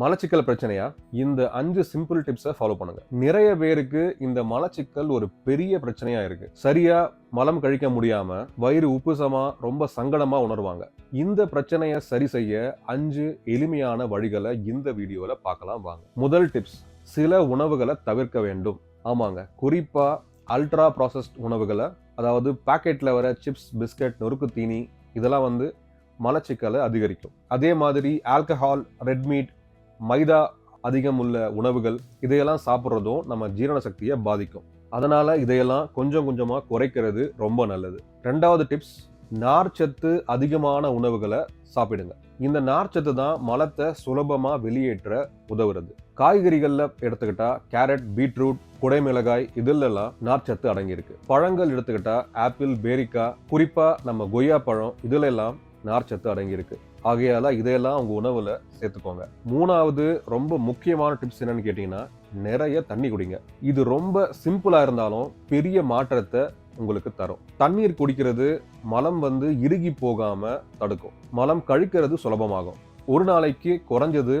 மலச்சிக்கல் பிரச்சனையா? இந்த அஞ்சு சிம்பிள் டிப்ஸை ஃபாலோ பண்ணுங்க. நிறைய பேருக்கு இந்த மலச்சிக்கல் ஒரு பெரிய பிரச்சனையா இருக்கு. சரியா மலம் கழிக்க முடியாம வயிறு உப்புசமா ரொம்ப சங்கடமா உணர்வாங்க. இந்த பிரச்சனையை சரி செய்ய அஞ்சு எளிமையான வழிகளை இந்த வீடியோல பார்க்கலாம் வாங்க. முதல் டிப்ஸ் சில உணவுகளை தவிர்க்க வேண்டும். ஆமாங்க. குறிப்பா அல்ட்ரா ப்ராசஸ்ட் உணவுகளை அதாவது பாக்கெட்ல வர சிப்ஸ் பிஸ்கட் நொறுக்கு தீனி இதெல்லாம் வந்து மலச்சிக்கலை அதிகரிக்கும். அதே மாதிரி ஆல்கஹால் ரெட் மீட் மைதா அதிகம் உள்ள உணவுகள் இதையெல்லாம் சாப்பிட்றதும் நம்ம ஜீரண சக்தியை பாதிக்கும். அதனால் இதையெல்லாம் கொஞ்சம் கொஞ்சமாக குறைக்கிறது ரொம்ப நல்லது. ரெண்டாவது டிப்ஸ் நார்ச்சத்து அதிகமான உணவுகளை சாப்பிடுங்க. இந்த நார்ச்சத்து தான் மலத்தை சுலபமாக வெளியேற்ற உதவுறது. காய்கறிகளில் எடுத்துக்கிட்டா கேரட் பீட்ரூட் குடைமிளகாய் இதிலெல்லாம் நார்ச்சத்து அடங்கியிருக்கு. பழங்கள் எடுத்துக்கிட்டா ஆப்பிள் பேரிக்காய் குறிப்பாக நம்ம கொய்யா பழம் இதிலெல்லாம் நார்ச்சத்து அடங்கியிருக்கு. ஆகையால் இதையெல்லாம் உங்கள் உணவில் சேர்த்துக்கோங்க. மூணாவது ரொம்ப முக்கியமான டிப்ஸ் என்னன்னு கேட்டிங்கன்னா நிறைய தண்ணி குடிங்க. இது ரொம்ப சிம்பிளாக இருந்தாலும் பெரிய மாற்றத்தை உங்களுக்கு தரும். தண்ணீர் குடிக்கிறது மலம் வந்து இறுகி போகாமல் தடுக்கும். மலம் கழிக்கிறது சுலபமாகும். ஒரு நாளைக்கு குறைஞ்சது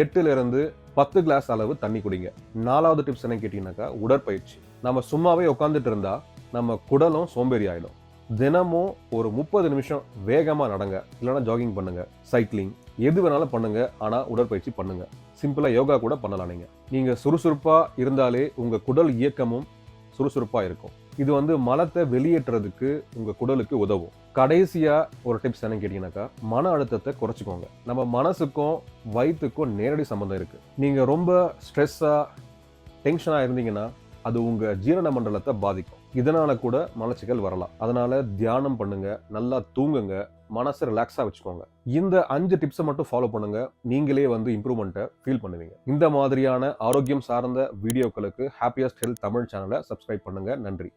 எட்டுலேருந்து பத்து கிளாஸ் அளவு தண்ணி குடிங்க. நாலாவது டிப்ஸ் என்ன கேட்டிங்கனாக்கா உடற்பயிற்சி. நம்ம சும்மாவே உட்காந்துட்டு இருந்தால் நம்ம குடலும் சோம்பேறி ஆயிடும். தினமும் ஒரு முப்பது நிமிஷம் வேகமாக நடங்க. இல்லைன்னா ஜாகிங் பண்ணுங்கள் சைக்கிளிங் எது வேணாலும் பண்ணுங்கள் ஆனால் உடற்பயிற்சி பண்ணுங்கள் சிம்பிளாக யோகா கூட பண்ணலாம் நீங்கள் நீங்கள் சுறுசுறுப்பாக இருந்தாலே உங்கள் குடல் இயக்கமும் சுறுசுறுப்பாக இருக்கும். இது வந்து மலத்தை வெளியேற்றுறதுக்கு உங்கள் குடலுக்கு உதவும். கடைசியாக ஒரு டிப்ஸ் என்னன்னு கேட்டிங்கனாக்கா மன அழுத்தத்தை குறைச்சிக்கோங்க. நம்ம மனசுக்கும் வயிற்றுக்கும் நேரடி சம்மந்தம் இருக்குது நீங்கள் ரொம்ப ஸ்ட்ரெஸ்ஸாக டென்ஷனாக இருந்தீங்கன்னா அது உங்கள் ஜீரண மண்டலத்தை பாதிக்கும். இதனால கூட மலச்சிக்கல் வரலாம். அதனால தியானம் பண்ணுங்க நல்லா தூங்குங்க மனசை ரிலாக்ஸாக வச்சுக்கோங்க. இந்த அஞ்சு டிப்ஸை மட்டும் ஃபாலோ பண்ணுங்க. நீங்களே வந்து இம்ப்ரூவ்மெண்ட்டை ஃபீல் பண்ணுவீங்க. இந்த மாதிரியான ஆரோக்கியம் சார்ந்த வீடியோக்களுக்கு ஹாப்பியஸ்ட் ஹெல்த் தமிழ் சேனலை சப்ஸ்கிரைப் பண்ணுங்க. நன்றி.